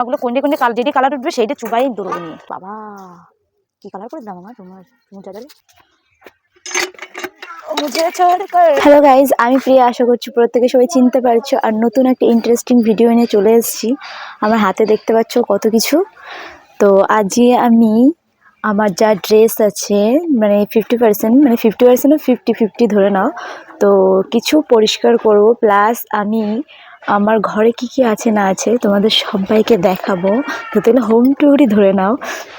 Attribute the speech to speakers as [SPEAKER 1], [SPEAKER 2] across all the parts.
[SPEAKER 1] ওগুলো কোনটে কোনটে কাল যেটি কালার উঠবে সেইটা চুবাই দৌড়বো নিয়ে। বাবা, কি কালার করে দাম আমার তোমার মুজা
[SPEAKER 2] হ্যালো গাইজ আমি প্রিয়া, আশা করছি প্রত্যেকে সবাই চিনতে পারছ। আর নতুন একটা ইন্টারেস্টিং ভিডিও এনে চলে এসেছি। আমার হাতে দেখতে পাচ্ছ কত কিছু। তো আজকে আমি আমার যা ড্রেস আছে মানে ফিফটি পার্সেন্ট মানে ফিফটি পার্সেন্ট ফিফটি ফিফটি ধরে নাও। তো কিছু পরিষ্কার করব। প্লাস আমি আমার ঘরে কি কি আছে না আছে তোমাদের সবাইকে দেখাবো। তো তাহলে হোম টুরই ধরে নাও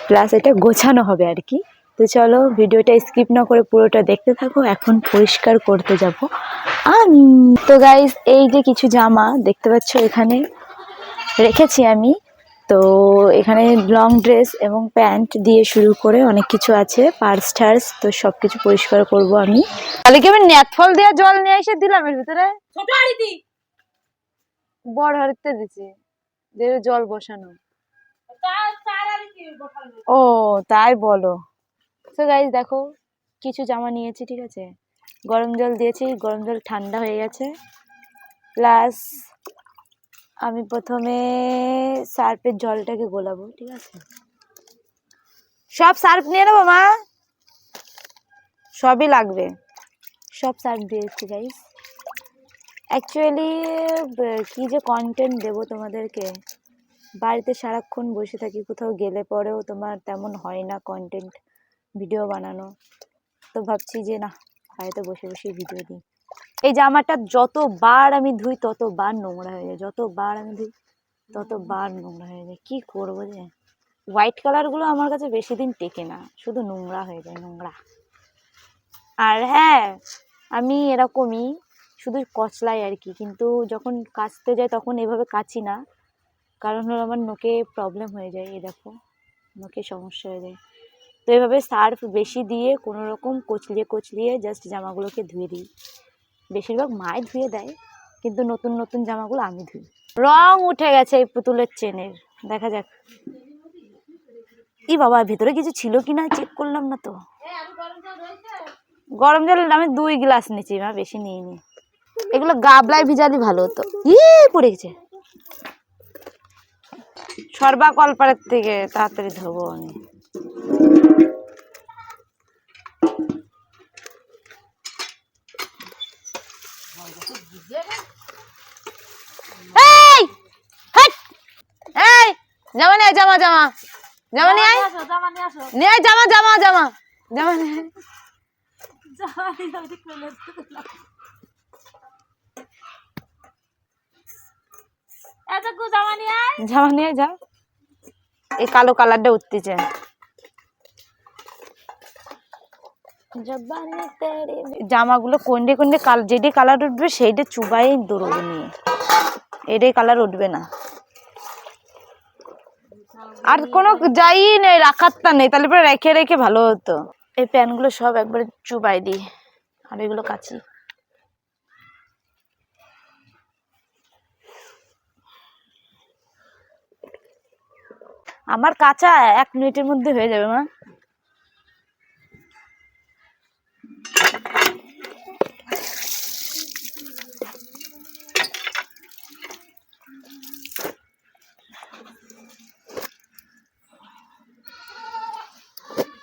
[SPEAKER 2] প্লাস এটা গোছানো হবে আর কি। তো চলো ভিডিওটা স্কিপ না করে পুরোটা দেখতে থাকো এখন পরিষ্কার করতে যাব আমি। তো গাইজ এই যে কিছু জামা দেখতে পাচ্ছ এখানে রেখেছি আমি। তো এখানে লং ড্রেস এবং প্যান্ট দিয়ে শুরু করে অনেক কিছু আছে পার্স টার্স তো সব কিছু পরিষ্কার করব আমি।
[SPEAKER 1] তাহলে কি আমি নেট ফল দেওয়া জল নিয়ে এসে দিলাম এর ভিতরে। বড় হাড়িতে দিছি। যে জল বসানো। ও, তাই বলো। তো গাইজ দেখো, কিছু জামা নিয়েছি, ঠিক আছে? গরম জল দিয়েছি, গরম জল ঠান্ডা হয়ে গেছে। প্লাস আমি প্রথমে সার্ফের জলটাকে গোলাবো, ঠিক আছে? সব সার্ফ নিয়ে নেব, মা? সবই লাগবে। সব সার্ফ দিয়েছি গাইজ অ্যাকচুয়ালি কী যে কন্টেন্ট দেবো তোমাদেরকে? বাড়িতে সারাক্ষণ বসে থাকি, কোথাও গেলে পরেও তোমার তেমন হয় না কন্টেন্ট ভিডিও বানানো। তো ভাবছি যে না, বাড়িতে বসে বসে ভিডিও দিই। এই জামাটা যতবার আমি ধুই, ততবার নোংরা হয়ে যায়। যতবার আমি ধুই, ততবার নোংরা হয়ে যায়। কী করব যে? হোয়াইট কালারগুলো আমার কাছে বেশি দিন টেকে না। শুধু নোংরা হয়ে যায়, নোংরা। আর হ্যাঁ আমি এরকমই শুধু কচলাই আর কি। কিন্তু যখন কাচতে যাই তখন এভাবে কাচি না। কারণ হলো আমার নোকে প্রবলেম হয়ে যায়, এই দেখো নোকে সমস্যা হয়ে যায়। তো এভাবে সার্ফ বেশি দিয়ে কোনো রকম কচলিয়ে কচলিয়ে জাস্ট জামাগুলোকে ধুয়ে দিই। বেশিরভাগ মায় ধুয়ে দেয়, কিন্তু নতুন নতুন জামাগুলো আমি ধুই। রং উঠে গেছে এই পুতুলের চেনের, দেখা যাক। ই বাবা, ভেতরে কিছু ছিল কি না? চেক করলাম না তো। গরম জল, আমি দুই গ্লাস নিয়েছি মা, বেশি নিইনি। এগুলো গাবলায় ভিজালি ভালো হতো। ই পড়ে গেছে। সর্বা কলপাড়ের থেকে তাড়াতাড়ি ধোবো আমি! জামা নিয়ে জামা জামা। জামা নিয়ে
[SPEAKER 3] জামা নিয়ে
[SPEAKER 1] জামা জামা জামা জামা। নিয়ে
[SPEAKER 3] জামা নিয়ে আসো খুলে এত কু জামা নিয়ে আয়
[SPEAKER 1] জামা নিয়ে আয়, যা এই কালো কালারটা উঠতেছে। জামাগুলো কোনটে কোনটে কাল যেটি কালার উঠবে সেইটা চুবাই দৌড়বো নিয়ে। এটাই কালার উঠবে না। আর কোনো যাই নেই রাখার তা নেই। তাহলে পরে রেখে রেখে ভালো হতো। এই প্যানগুলো সব একবারে চুবাই দিই। আর এগুলো কাচি। আমার কাঁচা এক মিনিটের মধ্যে হয়ে যাবে, মা।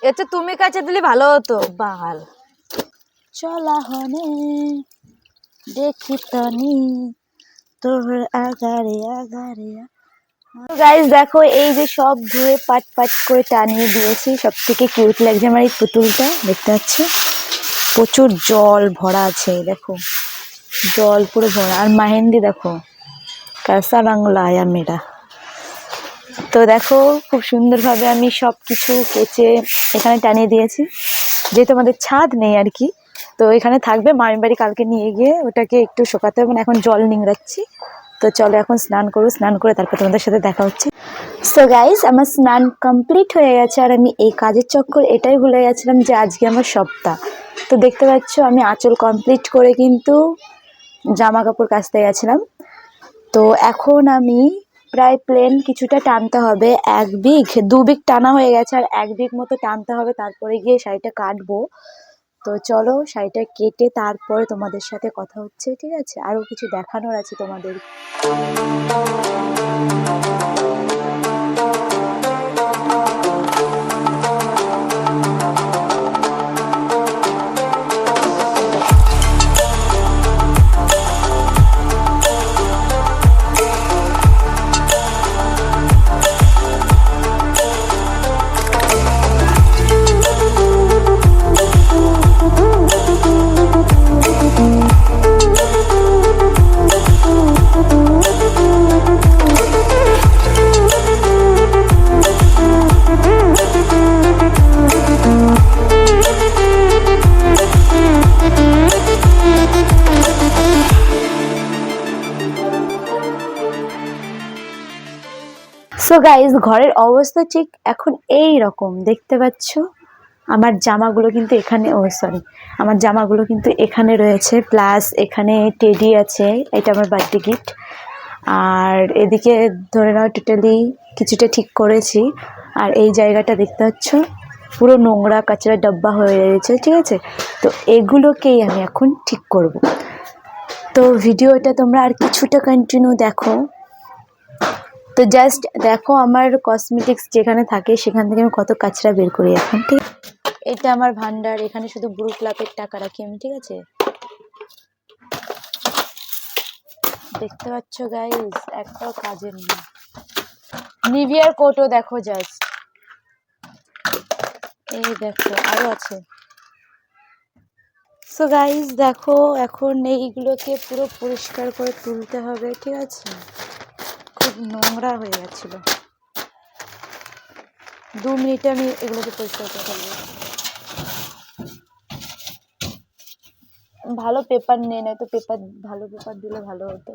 [SPEAKER 1] এতে তুমি কাছে দিলে ভালো হতো। বাল। চলা হনে দেখি তনি তোর আগারে আগারে গাইজ দেখো, এই যে সব ধুয়ে পাট পাট করে টানিয়ে দিয়েছি, সব থেকে কিউট লাগছে আমার এই পুতুলটা, দেখতে পাচ্ছ? প্রচুর জল ভরা আছে দেখো। জল পুরো ভরা। আর মাহেন্দি দেখো, কাসা আয়া মেয়েরা তো দেখো, খুব সুন্দরভাবে আমি সব কিছু কেচে এখানে টানিয়ে দিয়েছি। যেহেতু আমাদের ছাদ নেই আর কি, তো এখানে থাকবে, মামির বাড়ি কালকে নিয়ে গিয়ে ওটাকে একটু শোকাতে হবে না এখন জল নিংড়াচ্ছি। তো চলো এখন স্নান করব স্নান করে তারপর তোমাদের সাথে দেখা হচ্ছে। সো গাইজ আমার স্নান কমপ্লিট হয়ে গেছে আর আমি এই কাজের চক্কর এটাই ভুলে গেছিলাম যে আজকে আমার সপ্তাহ। তো দেখতে পাচ্ছ আমি আঁচল কমপ্লিট করে কিন্তু জামা কাপড় কাচতে গেছিলাম। তো এখন আমি প্রায় প্লেন কিছুটা টানতে হবে, এক বিঘ, দু বিঘ টানা হয়ে গেছে আর এক বিঘ মতো টানতে হবে, তারপরে গিয়ে শাড়িটা কাটবো। তো চলো শাড়িটা কেটে তারপরে তোমাদের সাথে কথা হচ্ছে, ঠিক আছে? আরও কিছু দেখানোর আছে তোমাদের।
[SPEAKER 2] সো গাইজ ঘরের অবস্থা ঠিক এখন এই রকম। দেখতে পাচ্ছ? আমার জামাগুলো কিন্তু এখানে ও সরি আমার জামাগুলো কিন্তু এখানে রয়েছে। প্লাস এখানে টেডি আছে। এটা আমার বার্থডে গিফট আর এদিকে ধরে নাও টোটালি কিছুটা ঠিক করেছি। আর এই জায়গাটা দেখতে পাচ্ছ? পুরো নোংরা, কাচরা ডাব্বা হয়ে রয়েছে, ঠিক আছে? তো এগুলোকেই আমি এখন ঠিক করব। তো ভিডিওটা তোমরা আর কিছুটা কন্টিনিউ দেখো। তো জাস্ট দেখো আমার কসমেটিক্স যেখানে থাকে, সেখান থেকে আমি কত কাচরা বের করি এখন, ঠিক এটা আমার ভান্ডার, এখানে শুধু ব্রু ক্লাবের টাকা রাখি আমি, ঠিক আছে? দেখতে পাচ্ছ গাইজ একটাও কাজের নেই। নিভিয়ার কোটও দেখো জাস্ট এই দেখো, আরও আছে। সো গাইজ দেখো, এখন এইগুলোকে পুরো পরিষ্কার করে তুলতে হবে, ঠিক আছে? খুব নোংরা হয়ে গেছিল দু মিনিটে আমি এগুলোকে পরিষ্কার করে ফেলব। ভালো পেপার নেই না তো পেপার, ভালো পেপার দিলে ভালো হতো।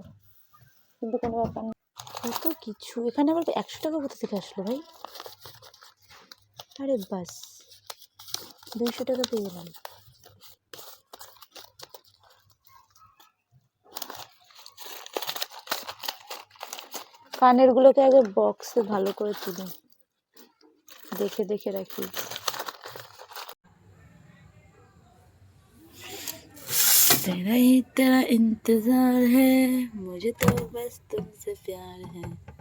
[SPEAKER 2] কিন্তু কোনো ব্যাপার নেই কত কিছু। এখানে আবার একশো টাকা কোথা থেকে আসলো ভাই? আরে বাস, দুইশো টাকা পেয়ে গেলাম। কানেরগুলোকে আগে বক্সে ভালো করে তুলি দেখে দেখে রাখি तेरा ही तेरा इंतजार है मुझे तो बस तुमसे प्यार है